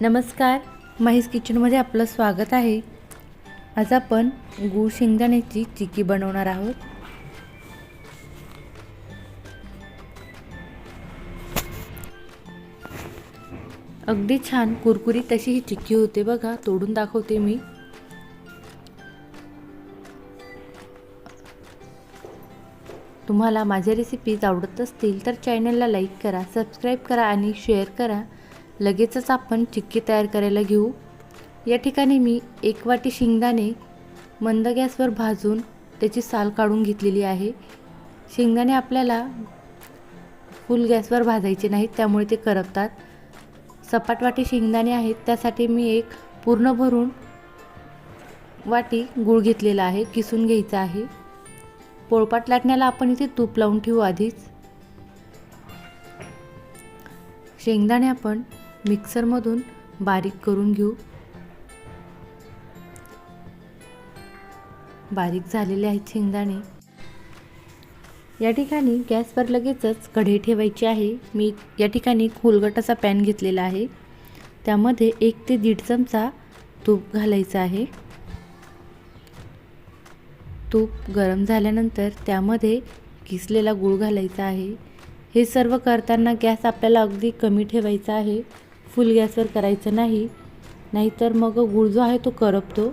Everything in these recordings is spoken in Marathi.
नमस्कार महेश किचनमध्ये आपलं स्वागत आहे. आज आपण गूळ शेंगदाण्याची चिक्की बनवणार आहोत. अगदी छान कुरकुरी तशी ही चिक्की होते बघा तोडून दाखवते मी. तुम्हाला माझ्या रेसिपीज आवडत असतील तर चॅनलला लाईक करा सबस्क्राईब करा आणि शेअर करा. लगेचच आपण चिक्की तयार करायला घेऊ. या ठिकाणी मी एक वाटी शेंगदाणे मंद गॅसवर भाजून त्याची साल काढून घेतलेली आहे. शेंगदाणे आपल्याला फुल गॅसवर भाजायचे नाहीत त्यामुळे ते करपतात. सपाट वाटी शेंगदाणे आहेत त्यासाठी मी एक पूर्ण भरून वाटी गूळ घेतलेला आहे किसून घ्यायचा आहे. पोळपाट लाटण्याला आपण इथे तूप लावून ठेवू आधीच. शेंगदाणे आपण मिक्सरमधून बारीक करून घेऊ. बारीक झालेले आहेत शेंगदाणे. या ठिकाणी गॅसवर लगेचच कढई ठेवायची आहे. मी या ठिकाणी खोलगटाचा पॅन घेतलेला आहे. त्यामध्ये एक ते दीड चमचा तूप घालायचं आहे. तूप गरम झाल्यानंतर त्यामध्ये किसलेला गूळ घालायचा आहे. हे सर्व करताना गॅस आपल्याला अगदी कमी ठेवायचा आहे. फुल गॅसवर करायचं नाही नाहीतर मग गूळ जो आहे तो करपतो.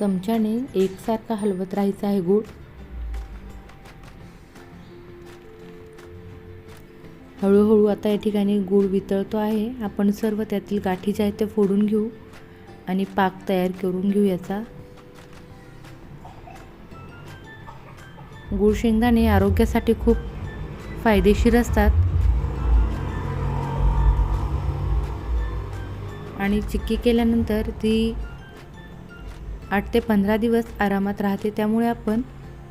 चमच्याने एकसारखा हलवत राहायचा आहे गूळ. हळूहळू आता या ठिकाणी गूळ वितळतो आहे. आपण सर्व त्यातील गाठी ज्या आहेत ते फोडून घेऊ आणि पाक तयार करून घेऊ याचा. गूळ शेंगदाणे आरोग्यासाठी खूप फायदेशीर असतात. आणि चिक्की केल्यानंतर ती आठ ते पंधरा दिवस आरामात राहते. त्यामुळे आपण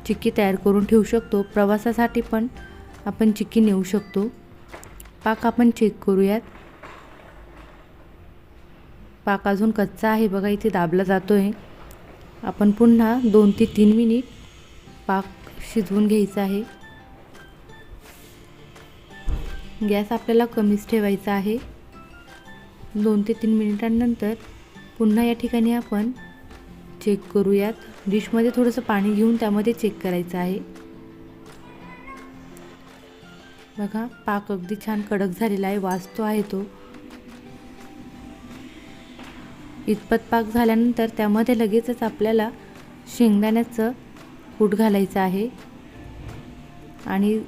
चिक्की तयार करून ठेवू शकतो. प्रवासासाठी पण आपण चिक्की नेऊ शकतो. पाक आपण चेक करूयात. पाक अजून कच्चा आहे. बघा इथे दाबला जातो आहे आपण पुन्हा दोन ते तीन मिनिट पाक शिजवून घ्यायचा आहे. गॅस आपल्याला कमीच ठेवायचा आहे. दोन ते तीन मिनिटांनंतर पुन्हा या ठिकाणी आपण चेक करूयात. डिशमध्ये थोडंसं पाणी घेऊन त्यामध्ये चेक करायचं आहे. बघा पाक अगदी छान कडक झालेला आहे. वाजतो आहे तो. इतपत पाक झाल्यानंतर त्यामध्ये लगेचच आपल्याला शेंगदाण्याचं कूट घालायचं आहे. आणि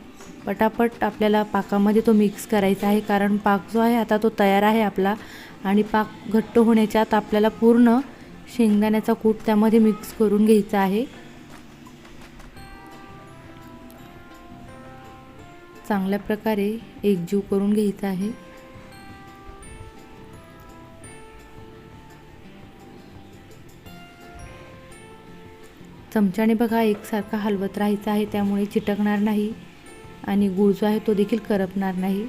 पटापट आपल्याला पाकामध्ये तो मिक्स करायचा आहे. कारण पाक जो आहे आता तो तयार आहे आपला. आणि पाक घट्ट होण्याच्या आत आपल्याला पूर्ण शेंगदाण्याचा कूट त्यामध्ये मिक्स करून घ्यायचा आहे. चांगल्या प्रकारे एकजीव करून घ्यायचा आहे. चमच्याने बघा एकसारखा हलवत राहायचा आहे. त्यामुळे चिटकणार नाही. आणि गूळ जो आहे तो देखील करपणार नाही.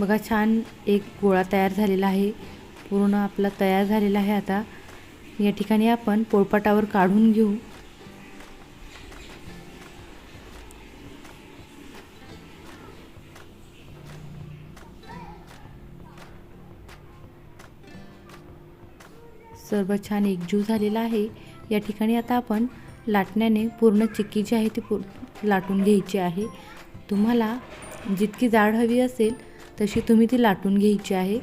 बघा छान एक गोळा तयार झालेला आहे. पूर्ण आपला तयार झालेला आहे आता. या ठिकाणी आपण पोळपाटावर काढून घेऊ. सर्व छान एकजीव झालेला आहे. या ठिकाणी आता आपण लाटण्याने पूर्ण चिक्की जी आहे ती पूर लाटून घ्यायची आहे. तुम्हाला जितकी जाड हवी असेल तशी तुम्ही ती लाटून घ्यायची आहे.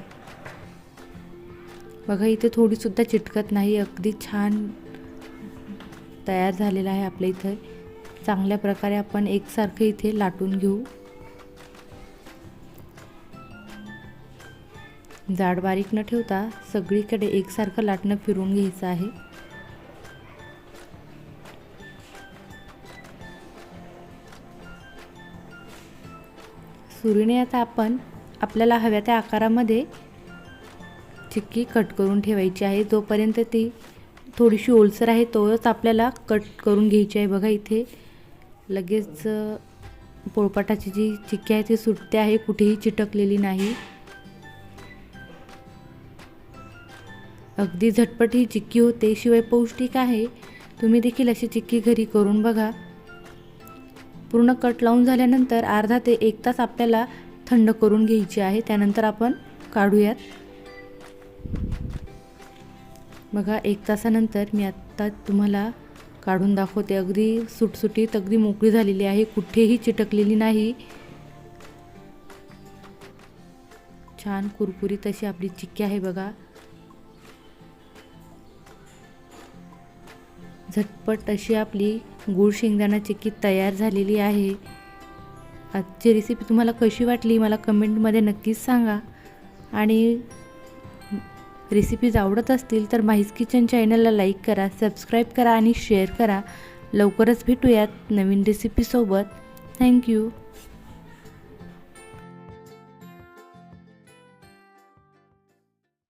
बघा इथे थोडीसुद्धा चिटकत नाही. अगदी छान तयार झालेला आहे आपल्या इथं. चांगल्या प्रकारे आपण एकसारखं इथे लाटून घेऊ. जाड बारीक न ठेवता सगळीकडे एकसारखं लाटणं फिरून घ्यायचं आहे. सुरीने आता आपण आपल्याला हव्या त्या आकारामध्ये चिक्की कट करून ठेवायची आहे. जोपर्यंत ती थोडीशी ओलसर आहे तोच आपल्याला कट करून घ्यायची आहे. बघा इथे लगेच पोळपाटाची जी चिक्की आहे ती सुटते आहे. कुठेही चिटकलेली नाही. अगदी झटपट ही चिक्की होते. शिवाय पौष्टिक आहे. तुम्ही देखील अशी चिक्की घरी करून बघा. पूर्ण कट लावून झाल्यानंतर अर्धा ते एक तास आपल्याला थंड करून घ्यायची आहे. त्यानंतर आपण काढूयात. बघा एक तासानंतर मी आत्ता तुम्हाला काढून दाखवते. अगदी सुटसुटीत अगदी मोकळी झालेली आहे. कुठेही चिटकलेली नाही. छान कुरकुरीत अशी आपली चिक्की आहे बघा. झटपट अशी आपली गूळ शेंगदाणा चिक्की तयार झालेली आहे. आजची रेसिपी तुम्हाला कशी वाटली मला कमेंटमध्ये नक्कीच सांगा. आणि रेसिपीज आवडत असतील तर माहीज किचन चॅनलला लाईक करा सबस्क्राईब करा आणि शेअर करा. लवकरच भेटूयात नवीन रेसिपीसोबत थँक्यू